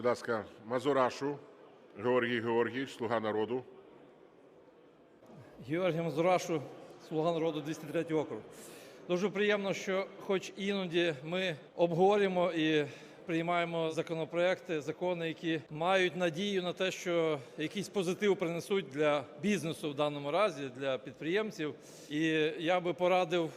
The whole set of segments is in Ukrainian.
Будь ласка, Мазурашу Георгій Георгійович, "Слуга народу". Георгій Мазурашу, "Слуга народу", 203 округ. Дуже приємно, що хоч іноді ми обговорюємо і приймаємо законопроекти, закони, які мають надію на те, що якийсь позитив принесуть для бізнесу в даному разі, для підприємців. І я би порадив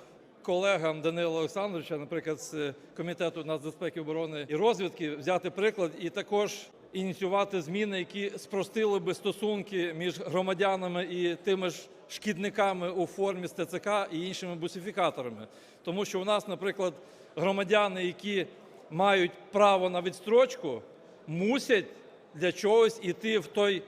колегам Данила Олександровича, наприклад, з Комітету нацбезпеки, оборони і розвідки, взяти приклад і також ініціювати зміни, які спростили би стосунки між громадянами і тими ж шкідниками у формі з ТЦК і іншими бусифікаторами. Тому що у нас, наприклад, громадяни, які мають право на відстрочку, мусять для чогось іти в той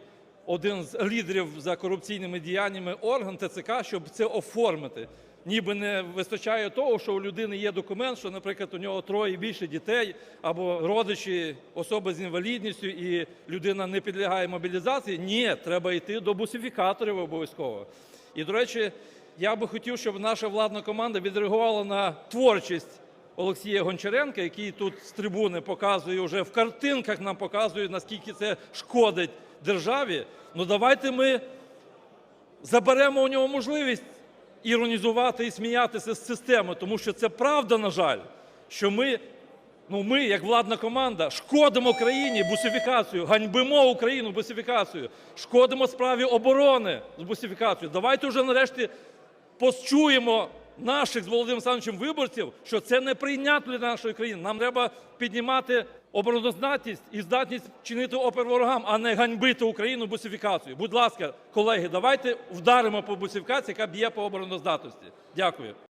один з лідерів за корупційними діяннями орган ТЦК, щоб це оформити. Ніби не вистачає того, що у людини є документ, що, наприклад, у нього троє і більше дітей, або родичі, особи з інвалідністю, і людина не підлягає мобілізації. Ні, треба йти до бусифікаторів обов'язково. І, до речі, я би хотів, щоб наша владна команда відреагувала на творчість Олексія Гончаренка, який тут з трибуни показує, вже в картинках нам показує, наскільки це шкодить державі. Ну давайте ми заберемо у нього можливість іронізувати і сміятися з системи, тому що це правда, на жаль, що ми, ну ми, як владна команда, шкодимо країні бусифікацію, ганьбимо Україну бусифікацію, шкодимо справі оборони з бусифікацією. Давайте вже нарешті почуємо наших з Володимиром Олександровичем виборців, що це неприйнятно для нашої країни. Нам треба піднімати обороноздатність і здатність чинити опір ворогам, а не ганьбити Україну бусифікацією. Будь ласка, колеги, давайте вдаримо по бусифікації, яка б'є по обороноздатності. Дякую.